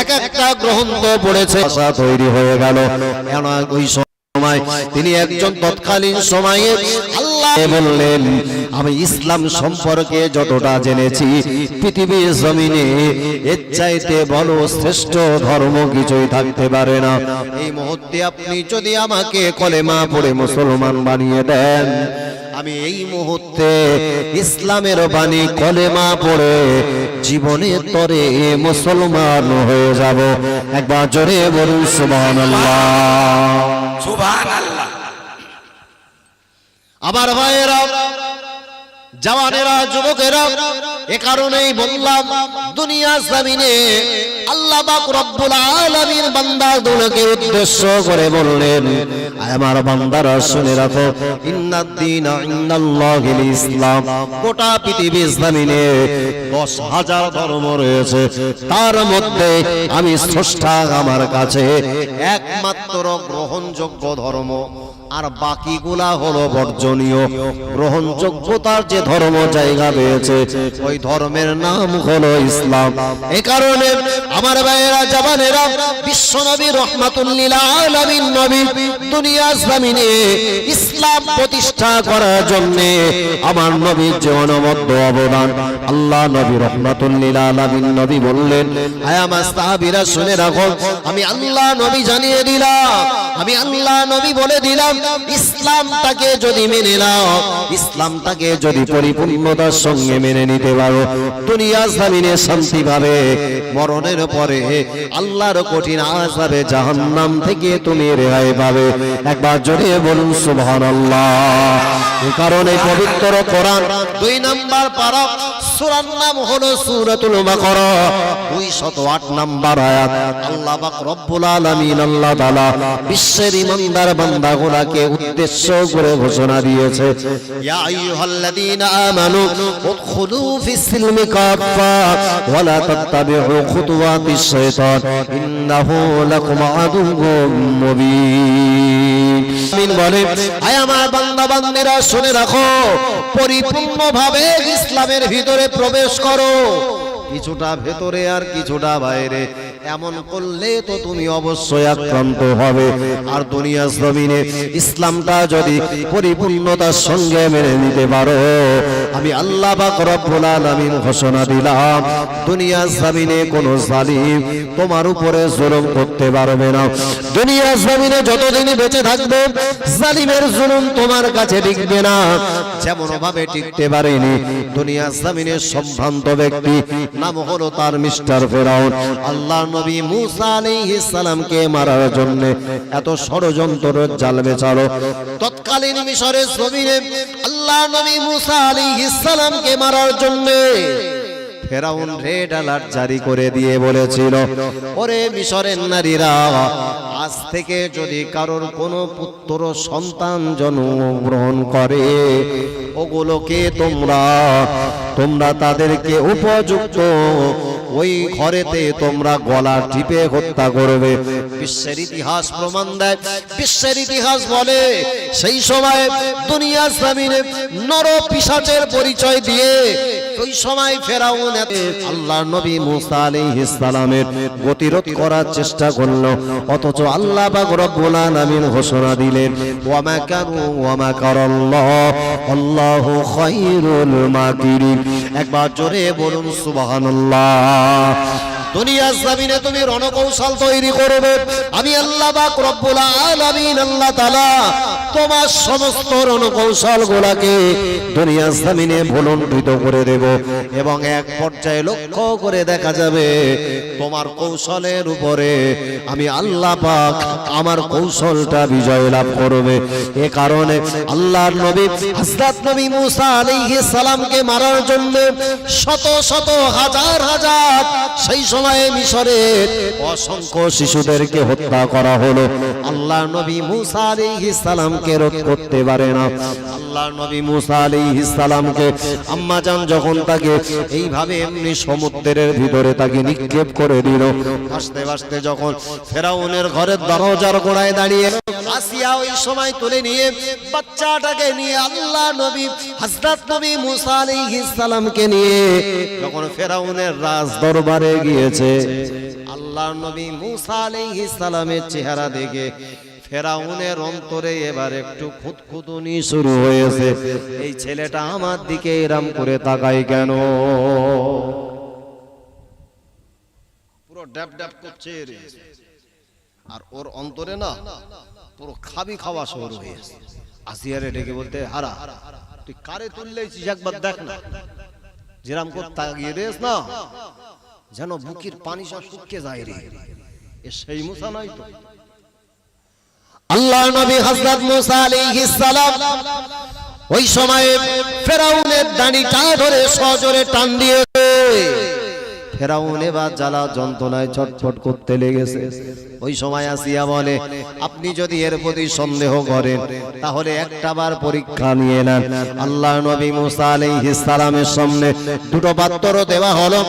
এক একটা গ্রন্থ পড়েছে। তৈরি হয়ে গেল। কেন ওই সময় তিনি একজন তৎকালীন সময়ে বললেন, আমি ইসলাম সম্পর্কে যতটা জেনেছি পৃথিবীর জমিনে এর চাইতে বড় শ্রেষ্ঠ ধর্ম কিছুই থাকতে পারে না। এই মুহূর্তে আপনি যদি আমাকে কলেমা পড়ে মুসলমান বানিয়ে দেন আমি এই মুহূর্তে ইসলামের বাণী কলেমা পড়ে জীবনে তরে মুসলমান হয়ে যাব। একবার জোরে বলুন সুবহানাল্লাহ। সুবহানাল্লাহ। আবার ভাইয়েরা জওয়ানেরা, যুবকেরা, এ কারণেই বললাম, দুনিয়া জমিনে আল্লাহ পাক রব্বুল আলামিন বান্দাগুলোকে উদ্দেশ্য করে বললেন আমার বান্দারা, শুনে রাখো ইন্নাদ দীন ইন্নাল্লাহিল ইসলাম গোটা পৃথিবী জমিনে দশ হাজার ধর্ম রয়েছে। তার মধ্যে আমি স্রষ্টা আমার কাছে একমাত্র গ্রহণযোগ্য ধর্ম। আর বাকিগুলা হলো বর্জনীয়। গ্রহণযোগ্যতার যে ধর্ম জায়গা পেয়েছে ওই ধর্মের নাম হলো ইসলাম। এ কারণে আমার ভাইয়েরা, জাবানেরা, বিশ্বনবী নবী, দুনিয়া ইসলাম প্রতিষ্ঠা করার জন্য আমার নবীর যে অবদান, আল্লাহ নবী রহমাতুল্লিল আলামিন নবী বললেন শুনে রাখো, আমি আল্লাহ নবী জানিয়ে দিলাম আমি আল্লাহ নবী বলে দিলাম, ইসলামটাকে যদি মেনে নাও, ইসলামটাকে যদি পরিপূর্ণতার সঙ্গে মেনে নিতে পারো, দুনিয়া জামিনে শান্তি পাবে, মরণের পরে আল্লাহর কঠিন আযাবে জাহান্নাম থেকে তুমি রেহাই পাবে। একবার জোরে বলুন, সুবহানাল্লাহ। এই কারণে পবিত্র কোরআন দুই নাম্বার পারা সূরার নাম হলো সূরাতুল বাকারা 208 নাম্বার আয়াত। আল্লাহ পাক রব্বুল আলামিন, আল্লাহ তাআলা বিশ্বের ইমানদার বান্দাগুলোকে উদ্দেশ্য করে ঘোষণা দিয়েছে। ইয়া আইয়ুহাল্লাযীনা আমানু উদখুলু ফিস সিলমি কাফা ওয়া লা তাত্তাবিউ খুতুওয়াতিশ শাইতান ইন্নাহু লাকুম আদুউম আমিন বলে আয় আমার বান্দা শুনে রাখো, পরিপূর্ণভাবে ইসলামের ভিতরে প্রবেশ করো। কিছুটা ভেতরে আর কিছুটা বাইরে। এমন করলে তো তুমি অবশ্যই আক্রান্ত হবে। আর দুনিয়া জমিনে ইসলামটা যদি পরিপূর্ণতার সঙ্গে মেনে নিতে পারো, আমি আল্লাহ পাক ঘোষণা দিলাম, দুনিয়া জমিনে কোনো জালিম তোমার উপরে জুলুম করতে পারবে না। দুনিয়া জমিনে যতদিন বেঁচে থাকবে, জালিমের জুলুম তোমার কাছে টিকবে না। যেমন ভাবে টিকতে পারেনি দুনিয়া জমিনের সম্ভ্রান্ত ব্যক্তি, নাম হলো তার মিস্টার ফেরাউন। আল্লাহ নবী মুসা আলাইহিস সালামকে মারার জন্য এত ষড়যন্ত্র জাল বেচালো। তৎকালীন মিশরের জমিনে আল্লাহ নবী মুসা আলাইহিস সালামকে মারার জন্য ফেরাউন রেড অ্যালার্ট জারি করে দিয়ে বলেছিল, ওরে মিশরের নারীরা, আজ থেকে যদি কারোর কোনো পুত্র, সন্তান জন্মগ্রহণ করে, ওগুলোকে তোমরা তোমরা তাদেরকে উপযুক্ত ওই ঘরেতে তোমরা গলা টিপে হত্যা করবে। বিশ্বের ইতিহাস প্রমাণ দেয়। বিশ্বের ইতিহাস বলে, সেই সময় দুনিয়া জমিনে নর পিসাচের পরিচয় দিয়ে ওই সময় ফেরাউন আল্লাহ নবী মুসা আলাইহিস সালামের গতিরোধ করার চেষ্টা করল। অথচ আল্লাহ পাক রব্বুল আলামিন ঘোষণা দিলেন ওয়া মা কানু ওয়া মা কারাল্লাহ, আল্লাহু খায়রুল মাকিরিন। একবার জোরে বলুন সুবহানাল্লাহ। দুনিয়ার জমিনে তুমি রণকৌশল তৈরি করবে। আমি আল্লাহ পাক রব্বুল আলামিন আল্লাহ তাআলা তোমার সমস্ত রণকৌশল গুলাকে দুনিয়ার জমিনে ভুলণ্ঠিত করে দেব এবং এক পর্যায়ে লক্ষ্য করে দেখা যাবে তোমার কৌশলের উপরে আমি আল্লাহ পাক আমার কৌশলটা বিজয় লাভ করবে। এ কারণে আল্লাহর নবী হযরত নবী মুসা আলাইহিস সালামকে মারার জন্য শত শত হাজার হাজার সেই সময়ে মিশরের অসংখ্য শিশুদেরকে হত্যা করা হলো। আল্লাহ নবী মুসা রোধ করতে পারে না। আল্লাহ নবী মুসা আম্মা যখন তাকে এইভাবে এমনি সমুদ্রের ভিতরে তাকে নিক্ষেপ করে দিল ভাসতে ভাসতে যখন ফেরাউনের ঘরের দরজার গোড়ায় দাঁড়িয়ে আসিয়া ওই সময় তুলে নিয়ে বাচ্চাটাকে নিয়ে আল্লাহ নবী, হযরত নবী মুসা আলাইহিস সালামকে নিয়ে যখন ফেরাউনের রাজ দরবারে গিয়েছে, আল্লাহ নবী মুসা আলাইহিস সালামের চেহারা দেখে ফেরাউনের অন্তরে এবার একটু খুঁতখুতুনি শুরু হয়েছে এই ছেলেটা আমার দিকে এরাম করে তাকায় কেন পুরো ড্যাব ড্যাব করছে। আর ওর অন্তরে না পুরো খাবি খাওয়া শুরু হয়েছে আসিয়ারে ডেকে বলতে, হারা, তুই কারে তুললেছিস একবার দেখ না। যেরাম করে তাকিয়ে রেস না, যেন বুকির পানি সব শুকিয়ে যায় রে। এ সেই মুসা নয় তো? আল্লাহ নবী হযরত মুসা আলাইহিস সালাম ওই সময়ে ফেরাউনের দাড়িটা ধরে সজোরে টান দিয়েছে ফেরাউন এবার জ্বালা যন্ত্রণায় ছটফট করতে লেগেছে। ওই সময় আসিয়া বলে, আপনি যদি এর প্রতি সন্দেহ করেন, তাহলে একটা বার পরীক্ষা নিয়ে নেন। আল্লাহ নবী মুসা আলাইহিস সালামের সামনে দুটো পাত্র দেওয়া হলো।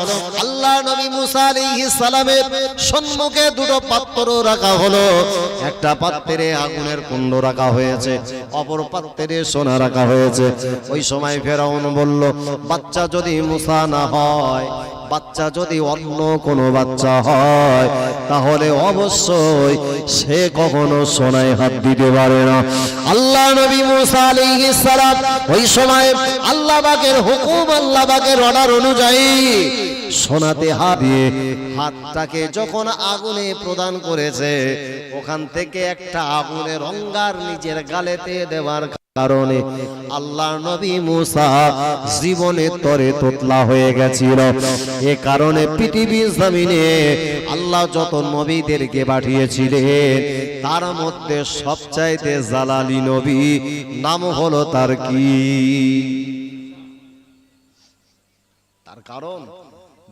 আল্লাহ নবী মুসা আলাইহিস সালামের সম্মুখে দুটো পাত্র রাখা হলো। একটা পাত্রে আগুনের কুণ্ড রাখা হয়েছে, অপর পাত্রে সোনা রাখা হয়েছে। ওই সময় ফেরাউন বলল, বাচ্চা যদি মুসা না হয় বাচ্চা যদি অন্য কোনো বাচ্চা হয়, তাহলে অবশ্যই সে কখনো সোনায় হাত দিতে পারে না। আল্লাহ নবী মুসা আলাইহিস সালাম ওই সময় আল্লাহ পাকের হুকুম আল্লাহ পাকের অর্ডার অনুযায়ী সোনাতে হাত দিয়ে হাতটাকে যখন আগুনে প্রদান করেছে, ওখান থেকে একটা আগুনের অঙ্গার নিজের গালেতে দেওয়ার কারণে আল্লাহ নবী মুসা জীবনে তরে তোতলা হয়ে গেছিল। এ কারণে পৃথিবীর জমিনে আল্লাহ যত নবীদেরকে পাঠিয়েছিলেন, তার মধ্যে সবচাইতে জালালি নবী নাম হলো তার কি? তার কারণ,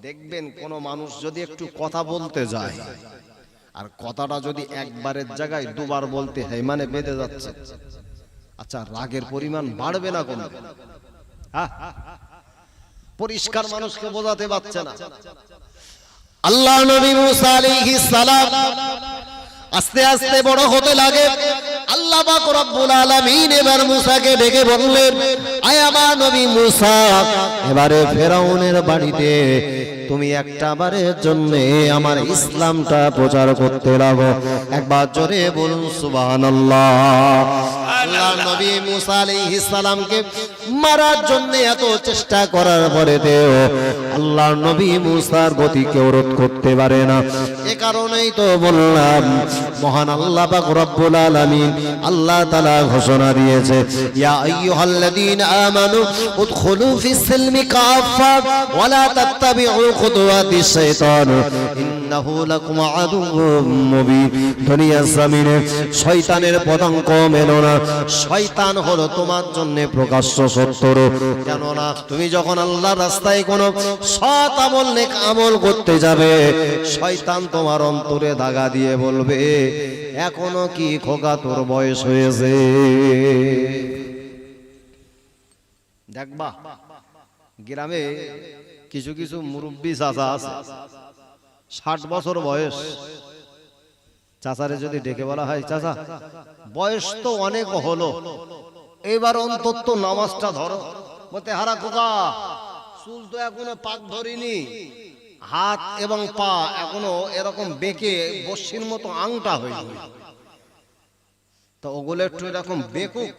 দেখবেন কোন মানুষ যদি একটু কথা বলতে যায়, আর কথাটা যদি একবারের জায়গায় দুবার বলতে হয় মানে বেঁধে যাচ্ছে। আচ্ছা রাগের পরিমাণ বাড়বে না কোন। পরিষ্কার মানুষকে বোঝাতে পারছে না। আল্লাহ নবী মুসা সালাম আস্তে আস্তে বড় হতে লাগে। আল্লাহ পাক রব্বুল আলামিন এবার মুসাকে ডেকে বললেন, আয় আমার নবী মুসা, এবারে ফেরাউনের বাড়িতে তুমি একটা বারের জন্য আমার ইসলামটা প্রচার করতে লাগো। একবার জোরে বলুন, সুবহানাল্লাহ। আল্লাহ নবী মুসা আলাইহিস সালামকে মারার জন্য এত চেষ্টা করার পরে দেও আল্লাহ নবী মুসার গতি কেউ রোধ করতে পারে না। এ কারণেই তো বললাম, মহান আল্লাহ পাক রব্বুল আলামিন আল্লাহ তাআলা ঘোষণা দিয়েছে, ইয়া আইয়ুহাল্লাযীনা আমানু উদখুলু ফিস সিলমি কাফা ওয়া লা তাত্তাবিউ খুতুওয়াতিশ শাইতান, ইন্নাহু লাকুম আদুউম মুবিন। দুনিয়ার জমিনে শয়তানের পদাঙ্ক মেনো না, শয়তান হলো তোমার জন্য প্রকাশ্য শত্রু। কেননা তুমি যখন আল্লাহর রাস্তায় কোনো সৎ আমল, নেক আমল করতে যাবে, শয়তান তোমার অন্তরে দাগা দিয়ে বলবে, এখনও কি খোকা তোর বয়স হয়েছে? দেখবা, গ্রামে কিছু কিছু মুরব্বী চাচা আছে, ষাট বছর বয়স। চাচারে যদি ডেকে বলা হয়, চাচা, বয়স তো অনেক হলো এবার অন্তত নামাজটা ধরো। বলতে, হারা খোকা, চুল তো এখনও পাক ধরিনি। হাত এবং পা এখনও এরকম বেঁকে বসির মতো আংটা হয়নি তো ওগুলো একটু এরকম বেকুক।